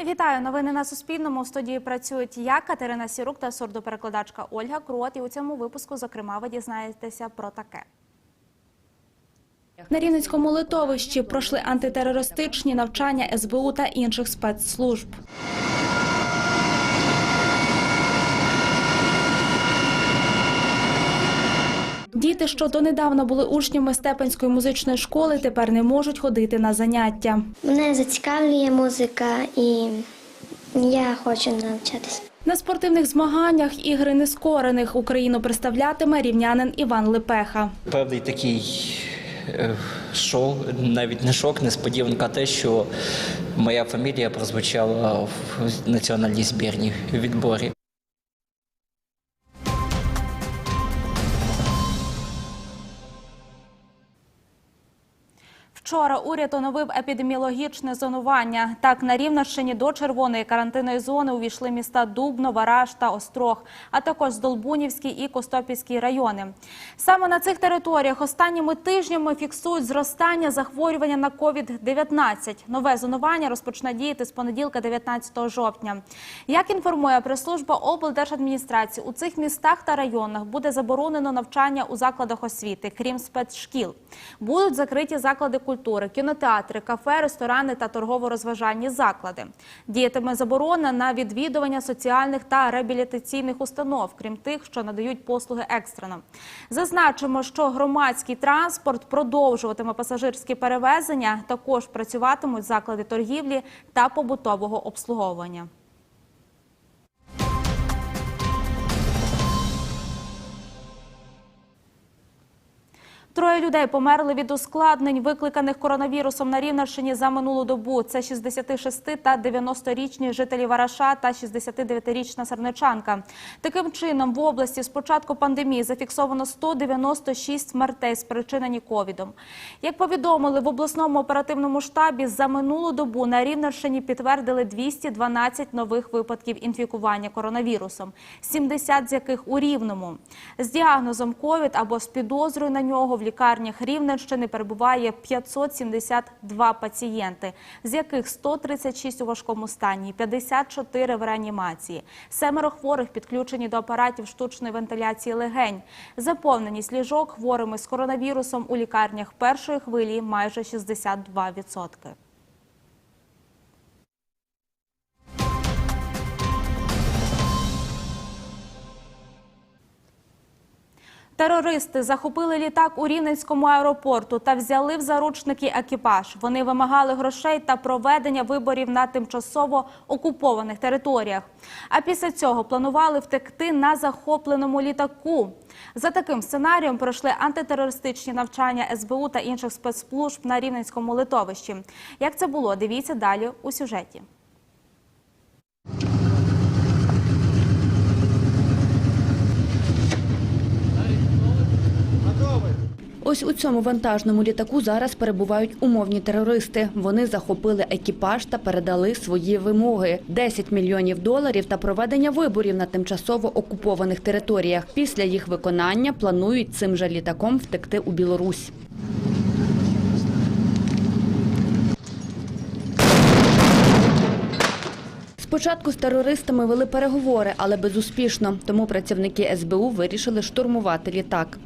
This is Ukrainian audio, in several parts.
Вітаю! Новини на Суспільному. В студії працюють я, Катерина Сірук та сурдоперекладачка Ольга Крот. І у цьому випуску, зокрема, ви дізнаєтеся про таке. На Рівненському литовищі пройшли антитерористичні навчання СБУ та інших спецслужб. Діти, що донедавна були учнями Степанської музичної школи, тепер не можуть ходити на заняття. Мене зацікавлює музика і я хочу навчатися. На спортивних змаганнях ігри нескорених Україну представлятиме рівнянин Іван Липеха. Певний такий е, шок, навіть не шок, несподіванка те, що моя фамілія прозвучала в національній збірній відборі. Вчора уряд оновив епідеміологічне зонування. Так, на Рівненщині до червоної карантинної зони увійшли міста Дубно, Вараж та Острог, а також Здолбунівський і Костопільський райони. Саме на цих територіях останніми тижнями фіксують зростання захворювання на COVID-19. Нове зонування розпочне діяти з понеділка, 19 жовтня. Як інформує прес-служба облдержадміністрації, у цих містах та районах буде заборонено навчання у закладах освіти, крім спецшкіл. Будуть закриті заклади культури, кінотеатри, кафе, ресторани та торгово-розважальні заклади. Діятиме заборона на відвідування соціальних та реабілітаційних установ, крім тих, що надають послуги екстрено. Зазначимо, що громадський транспорт продовжуватиме пасажирські перевезення. Також працюватимуть заклади торгівлі та побутового обслуговування. Троє людей померли від ускладнень, викликаних коронавірусом на Рівненщині за минулу добу. Це 66 та 90-річні жителі Вараша та 69-річна сарничанка. Таким чином, в області з початку пандемії зафіксовано 196 смертей, спричинені ковідом. Як повідомили в обласному оперативному штабі, за минулу добу на Рівненщині підтвердили 212 нових випадків інфікування коронавірусом, 70 з яких у Рівному. З діагнозом ковід або з підозрою на нього лікарнях Рівненщини перебуває 572 пацієнти, з яких 136 у важкому стані, і 54 в реанімації. Семеро хворих підключені до апаратів штучної вентиляції легень. Заповненість ліжок хворими з коронавірусом у лікарнях першої хвилі майже 62%. Терористи захопили літак у Рівненському аеропорту та взяли в заручники екіпаж. Вони вимагали грошей та проведення виборів на тимчасово окупованих територіях. А після цього планували втекти на захопленому літаку. За таким сценарієм пройшли антитерористичні навчання СБУ та інших спецслужб на Рівненському литовищі. Як це було, дивіться далі у сюжеті. Ось у цьому вантажному літаку зараз перебувають умовні терористи. Вони захопили екіпаж та передали свої вимоги: 10 мільйонів доларів та проведення виборів на тимчасово окупованих територіях. Після їх виконання планують цим же літаком втекти у Білорусь. Спочатку з терористами вели переговори, але безуспішно. Тому працівники СБУ вирішили штурмувати літак.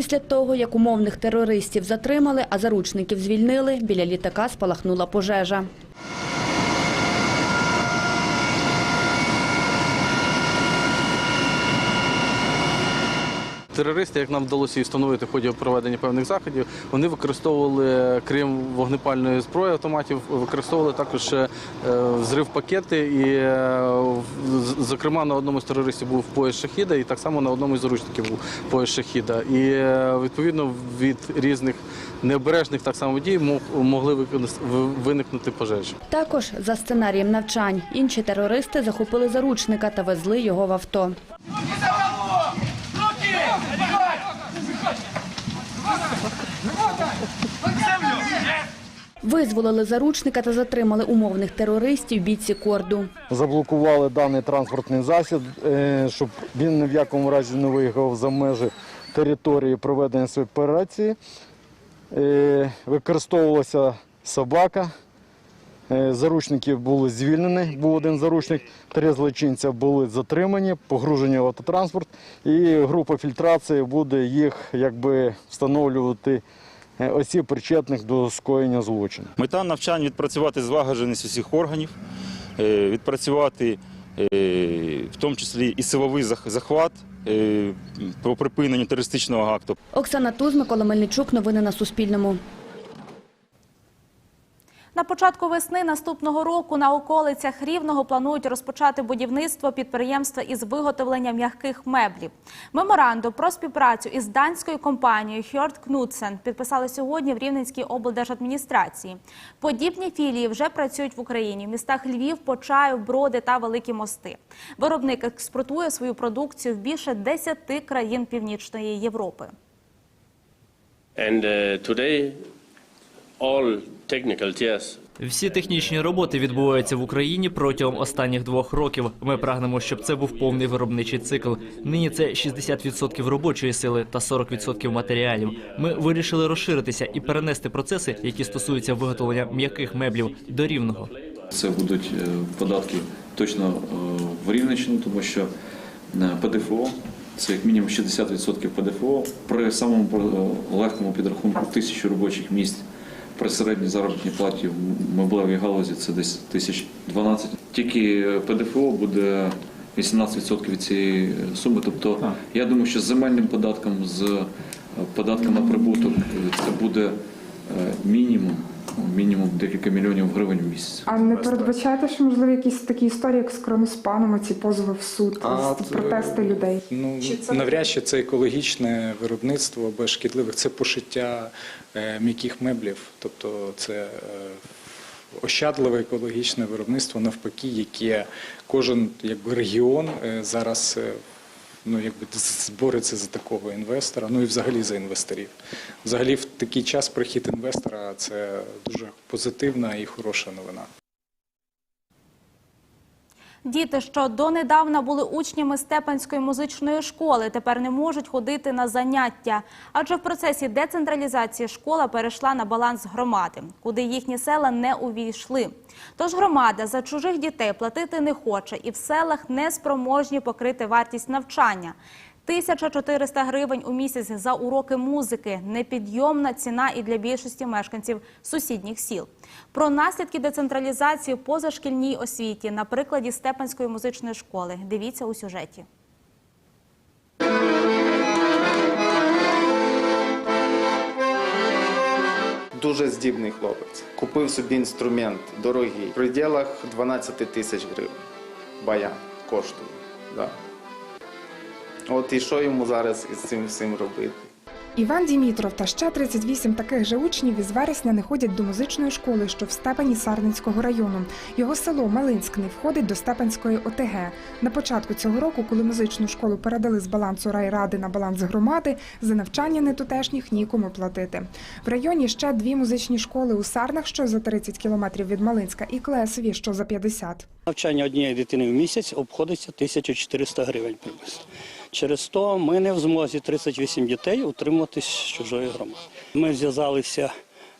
Після того, як умовних терористів затримали, а заручників звільнили, біля літака спалахнула пожежа. Терористи, як нам вдалося і встановити в ході проведення певних заходів, вони використовували, крім вогнепальної зброї автоматів, використовували також е, взрив пакети. І, е, зокрема, на одному з терористів був пояс шахіда, і так само на одному з заручників був пояс шахіда. І е, відповідно від різних необережних так само дій мог- могли виникнути пожежі. Також за сценарієм навчань інші терористи захопили заручника та везли його в авто. Визволили заручника та затримали умовних терористів бійці корду. заблокували даний транспортний засіб, е, щоб він ні в якому разі не виїхав за межі території проведення своєї операції. Е, Використовувалася собака. Е, Заручники були звільнені, був один заручник, три злочинця були затримані, погружені в автотранспорт, і група фільтрації буде їх якби встановлювати е, осіб причетних до скоєння злочину. Мета навчань відпрацювати злагодженість усіх органів, е, відпрацювати в тому числі і силовий захват по припиненню терористичного акту. Оксана Туз, Микола Мельничук. Новини на Суспільному. На початку весни наступного року на околицях Рівного планують розпочати будівництво підприємства із виготовлення м'яких меблів. Меморандум про співпрацю із данською компанією Hjort Knudsen підписали сьогодні в Рівненській облдержадміністрації. Подібні філії вже працюють в Україні в містах Львів, Почаїв, Броди та Великі Мости. Виробник експортує свою продукцію в більше 10 країн Північної Європи. And uh, today, all technical chairs Всі технічні роботи відбуваються в Україні протягом останніх двох років. Ми прагнемо, щоб це був повний виробничий цикл. Нині це 60% робочої сили та 40% матеріалів. Ми вирішили розширитися і перенести процеси, які стосуються виготовлення м'яких меблів, до рівного. Це будуть е, податки точно е, в Рівненщину, тому що е, ПДФО це як мінімум 60% ПДФО при самому легкому підрахунку тисячі робочих місць. При середній заробітній платі в меблевій галузі це десь тисяч 12. Тільки ПДФО буде 18% від цієї суми. Тобто я думаю, що з земельним податком, з е, податком на прибуток е, це буде е, мінімум, мінімум декілька мільйонів гривень в місяць. А не передбачаєте, що можливо якісь такі історії, як з кроноспаном, ці позови в суд, А, протести людей? Ну навряд чи це екологічне виробництво без шкідливих. Це пошиття е, м'яких меблів, тобто це е, ощадливе екологічне виробництво, навпаки, яке кожен якби регіон е, зараз. Ну, якби бореться за такого інвестора, ну і взагалі за інвесторів. Взагалі, в такий час прихід інвестора це дуже позитивна і хороша новина. Діти, що донедавна були учнями Степанської музичної школи, тепер не можуть ходити на заняття. Адже в процесі децентралізації школа перейшла на баланс громади, куди їхні села не увійшли. Тож громада за чужих дітей платити не хоче і в селах не спроможні покрити вартість навчання. 1400 гривень у місяць за уроки музики – непідйомна ціна і для більшості мешканців сусідніх сіл. Про наслідки децентралізації позашкільній освіті на прикладі Степанської музичної школи. Дивіться у сюжеті. Дуже здібний хлопець. Купив собі інструмент дорогий. В пределах 12 тисяч гривень. Баян коштує. От і що йому зараз із цим всім робити? Іван Дімітров та ще 38 таких же учнів із вересня не ходять до музичної школи, що в Степані Сарненського району. Його село Малинськ не входить до Степанської ОТГ. На початку цього року, коли музичну школу передали з балансу райради на баланс громади, за навчання нетутешніх нікому платити. В районі ще дві музичні школи у Сарнах, що за 30 кілометрів від Малинська, і Клесові, що за 50. Навчання однієї дитини в місяць обходиться 1400 гривень приблизно. Через то ми не в змозі 38 дітей утримувати з чужої громади. Ми зв'язалися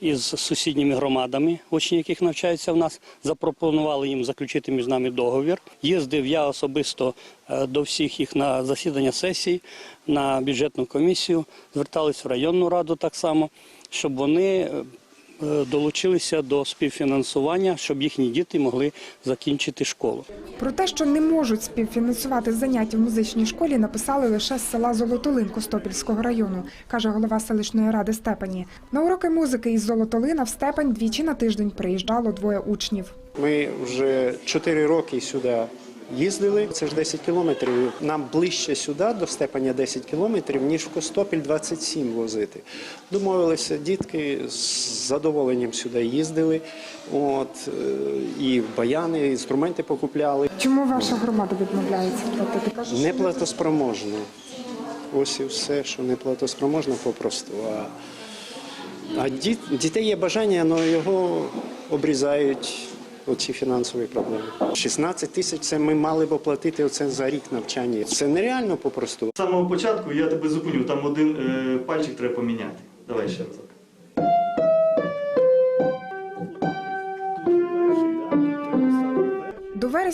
із сусідніми громадами, учні, яких навчаються в нас, запропонували їм заключити між нами договір. Їздив я особисто е, до всіх їх на засідання сесій, на бюджетну комісію, звертались в районну раду так само, щоб вони е, долучилися до співфінансування, щоб їхні діти могли закінчити школу. Про те, що не можуть співфінансувати заняття в музичній школі, написали лише з села Золотолин Костопільського району, каже голова селищної ради Степані. На уроки музики із Золотолина в Степань двічі на тиждень приїжджало двоє учнів. Ми вже 4 роки сюди їздили. Це ж 10 кілометрів. Нам ближче сюди, до Степаня 10 кілометрів, ніж в Костопіль 27 возити. Домовилися, дітки з задоволенням сюди їздили. От, е, і в баяни, інструменти покупляли. Чому ваша громада відмовляється платити? Каже, що Не платоспроможно. Ось і все, що не платоспроможно попросту. А А діт- дітей є бажання, але його обрізають оці фінансові проблеми. 16 тисяч це ми мали б оплатити оце за рік навчання. Це нереально попросту. З самого початку я тебе зупиню, там один е, пальчик треба поміняти. Давай ще разок.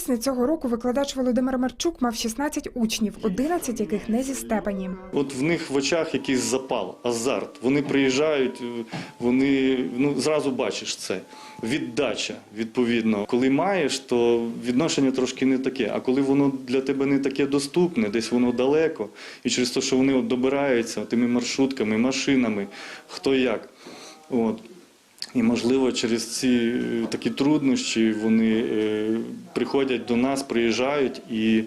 До вересня цього року викладач Володимир Марчук мав 16 учнів, 11 яких не зі Степані. От в них в очах якийсь запал, азарт. Вони приїжджають, е, вони ну зразу бачиш це. Віддача, відповідно. Коли маєш, то відношення трошки не таке. А коли воно для тебе не таке доступне, десь воно далеко, і через те, що вони от добираються тими маршрутками, машинами, хто як. От. І, можливо, через ці е, такі труднощі вони е, приходять до нас, приїжджають і,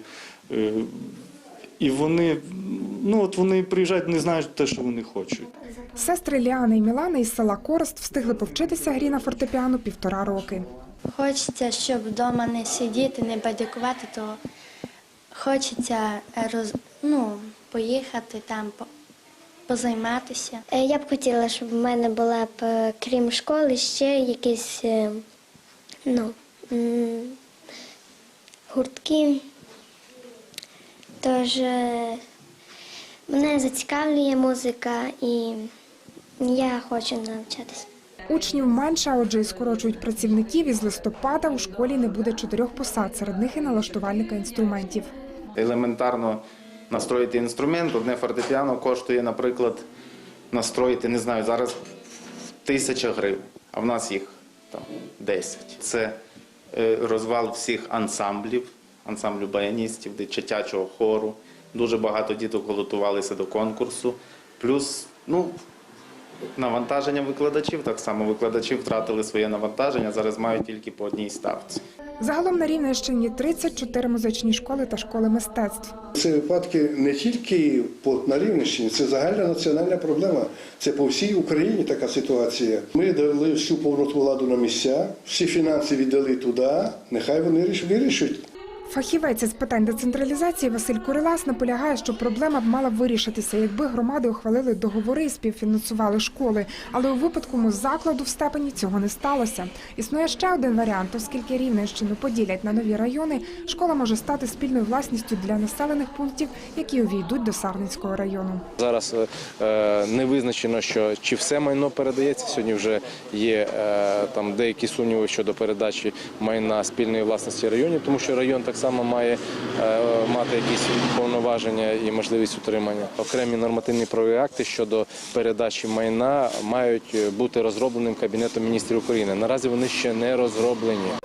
е, і вони, ну, от вони приїжджають, не знають те, що вони хочуть. Сестри Ліана і Мілана із села Корост встигли повчитися грі на фортепіано півтора роки. Хочеться, щоб вдома не сидіти, не бадякувати, то хочеться роз, ну, поїхати там, по- позайматися. Е, Я б хотіла, щоб в мене була б, е, крім школи, ще якісь е, ну, гуртки. Тож мене зацікавлює музика і я хочу навчатися. Учнів менше, а отже, і скорочують працівників. Із листопада у школі не буде чотирьох посад, серед них і налаштувальника інструментів. Елементарно настроїти інструмент. Одне фортепіано коштує, наприклад, настроїти, не знаю, зараз тисяча гривень, а в нас їх там 10. Це е, розвал всіх ансамблів, ансамблю баяністів, дитячого хору. Дуже багато діток готувалися до конкурсу. Плюс, ну, навантаження викладачів, так само викладачі втратили своє навантаження, зараз мають тільки по одній ставці. Загалом на Рівненщині 34 музичні школи та школи мистецтв. Це випадки не тільки по- на Рівненщині, це загальна національна проблема. Це по всій Україні така ситуація. Ми дали всю повноту владу на місця, всі фінанси віддали туди. Нехай вони ріш- вирішують. Фахівець із питань децентралізації Василь Курилас наполягає, що проблема б мала вирішитися, якби громади ухвалили договори і співфінансували школи. Але у випадку муззакладу в степені цього не сталося. Існує ще один варіант, оскільки Рівненщину поділять на нові райони, школа може стати спільною власністю для населених пунктів, які увійдуть до Сарненського району. Зараз е, не визначено, що чи все майно передається. Сьогодні вже є е, там деякі сумніви щодо передачі майна спільної власності районів, тому що район так само має е, мати якісь повноваження і можливість утримання. Окремі нормативні правові акти щодо передачі майна мають бути розробленим Кабінетом міністрів України. Наразі вони ще не розроблені.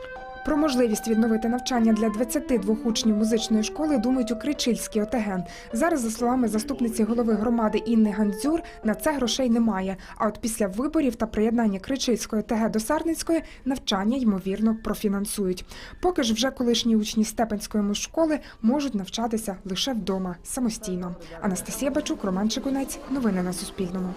Про можливість відновити навчання для 22 учнів музичної школи думають у Кричильській ОТГ. Зараз, за словами заступниці голови громади Інни Гандзюр, на це грошей немає. А от після виборів та приєднання Кричильської ОТГ до Сарницької навчання ймовірно профінансують. Поки ж вже колишні учні Степанської музшколи можуть навчатися лише вдома самостійно. Анастасія Бачук, Роман Чекунець. Новини на Суспільному.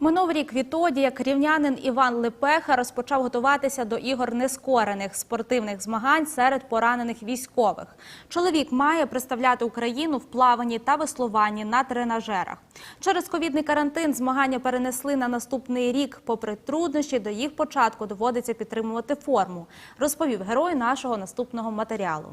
Минув рік відтоді, як рівнянин Іван Лепеха розпочав готуватися до ігор нескорених спортивних змагань серед поранених військових. Чоловік має представляти Україну в плаванні та веслуванні на тренажерах. Через ковідний карантин змагання перенесли на наступний рік. Попри труднощі, до їх початку доводиться підтримувати форму, розповів герой нашого наступного матеріалу.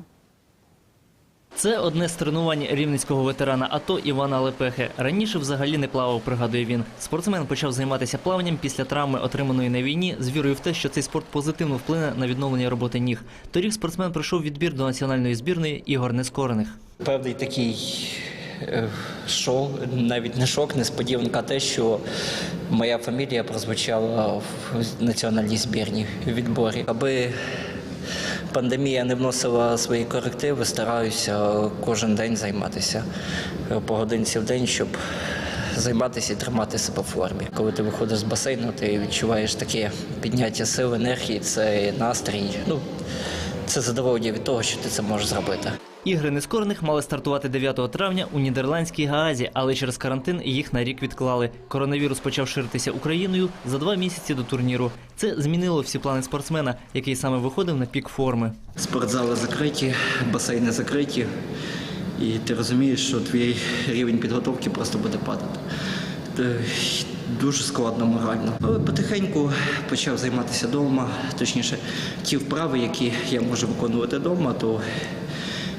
Це одне з тренувань рівненського ветерана АТО Івана Лепехи. Раніше взагалі не плавав, пригадує він. Спортсмен почав займатися плаванням після травми, отриманої на війні, з вірою в те, що цей спорт позитивно вплине на відновлення роботи ніг. Торік спортсмен пройшов відбір до національної збірної ігор нескорених. Певний такий е, шок, навіть не шок, несподіванка те, що моя фамілія прозвучала в національній збірній відборі. Аби пандемія не вносила свої корективи, стараюся кожен день займатися е, по годинці в день, щоб займатися і тримати себе в формі. Коли ти виходиш з басейну, ти відчуваєш таке підняття сил, енергії, це настрій. Ну, це задоволення від того, що ти це можеш зробити. Ігри нескорених мали стартувати 9 травня у нідерландській Гаазі, але через карантин їх на рік відклали. Коронавірус почав ширитися Україною за два місяці до турніру. Це змінило всі плани спортсмена, який саме виходив на пік форми. Спортзали закриті, басейни закриті, і ти розумієш, що твій рівень підготовки просто буде падати. Дуже складно морально. Але потихеньку почав займатися вдома, точніше, ті вправи, які я можу виконувати вдома, то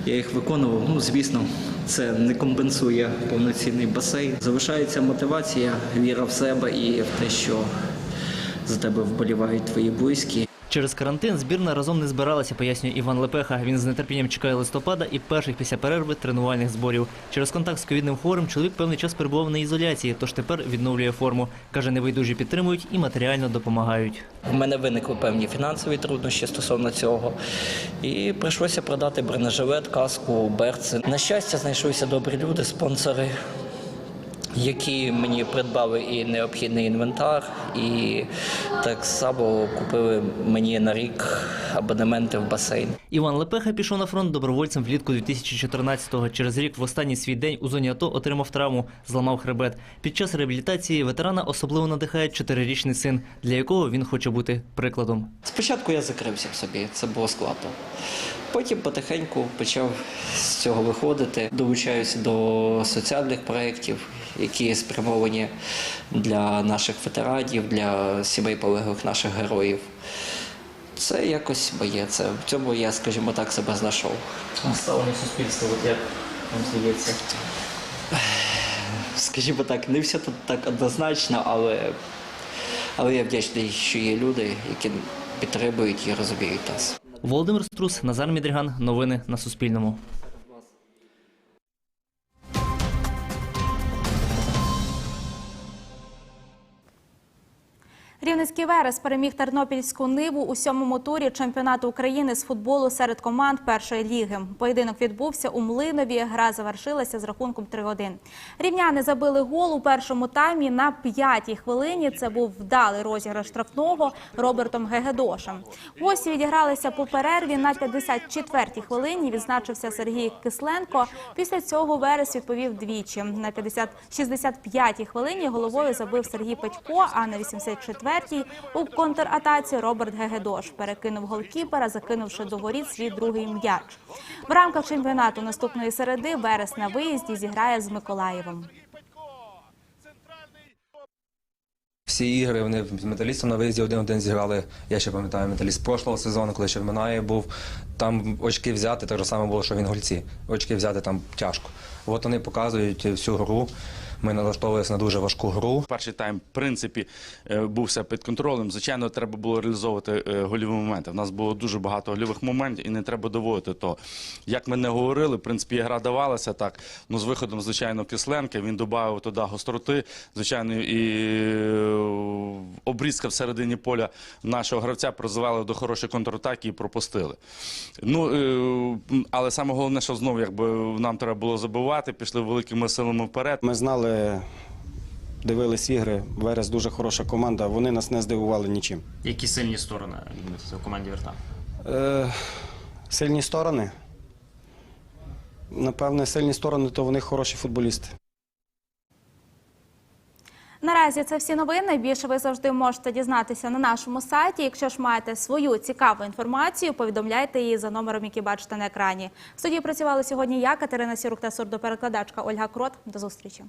я їх виконував. Ну, звісно, це не компенсує повноцінний басейн. Залишається мотивація, віра в себе і в те, що за тебе вболівають твої близькі. Через карантин збірна разом не збиралася, пояснює Іван Лепеха. Він з нетерпінням чекає листопада і перших після перерви тренувальних зборів. Через контакт з ковідним хворим чоловік певний час перебував на ізоляції, тож тепер відновлює форму. Каже, небайдужі підтримують і матеріально допомагають. У мене виникли певні фінансові труднощі стосовно цього. І прийшлося продати бронежилет, каску, берці. На щастя, знайшлися добрі люди, спонсори, які мені придбали і необхідний інвентар, і так само купили мені на рік абонементи в басейн. Іван Лепеха пішов на фронт добровольцем влітку 2014-го. Через рік в останній свій день у зоні АТО отримав травму, зламав хребет. Під час реабілітації ветерана особливо надихає чотирирічний син, для якого він хоче бути прикладом. Спочатку я закрився в собі, це було складно. Потім потихеньку почав з цього виходити, долучаюся до соціальних проєктів, які спрямовані для наших ветеранів, для сімей полеглих наших героїв. Це якось моє. Це в цьому я, скажімо так, себе знайшов. Ставлення суспільства, от як вам здається? Скажімо так, не все тут так однозначно, але, але я вдячний, що є люди, які підтримують і розуміють нас. Володимир Струс, Назар Мідріган. Новини на Суспільному. Рівненський Верес переміг Тернопільську ниву у сьомому турі чемпіонату України з футболу серед команд першої ліги. Поєдинок відбувся у Млинові. Гра завершилася з рахунком 3-1. Рівняни забили гол у першому таймі на п'ятій хвилині. Це був вдалий розіграш штрафного Робертом Гегедошем. Гості відігралися по перерві на 54-й хвилині. Відзначився Сергій Кисленко. Після цього Верес відповів двічі. На 50 65-й хвилині головою забив Сергій Петько, а на 84-й у контратаці Роберт Гегедош перекинув голкіпера, закинувши до воріт свій другий м'яч. В рамках чемпіонату наступної середи Верес на виїзді зіграє з Миколаєвом. Всі ігри вони з металістом на виїзді один-один зіграли. Я ще пам'ятаю металіст прошлого сезону, коли ще в Минає був. Там очки взяти, так же саме було, що він гольці. Очки взяти там тяжко. От вони показують всю гру. Ми налаштовувалися на дуже важку гру. Перший тайм, в принципі, е, був все під контролем. Звичайно, треба було реалізовувати е, гольові моменти. У нас було дуже багато гольових моментів і не треба доводити того. Як ми не говорили, в принципі, гра давалася так. Ну, з виходом, звичайно, Кисленка, він додав туди гостроти, звичайно, і е, обрізка всередині поля нашого гравця призвела до хорошої контратаки і пропустили. Ну, але саме головне, що знову якби нам треба було забивати, пішли великими силами вперед. Ми знали, дивились ігри. Верес дуже хороша команда. Вони нас не здивували нічим. Які сильні сторони в команді Верта? Е, сильні сторони. Напевне, сильні сторони то вони хороші футболісти. Наразі це всі новини. Більше ви завжди можете дізнатися на нашому сайті. Якщо ж маєте свою цікаву інформацію, повідомляйте її за номером, який бачите на екрані. В студії працювали сьогодні я, Катерина Сірук та сурдоперекладачка Ольга Крот. До зустрічі.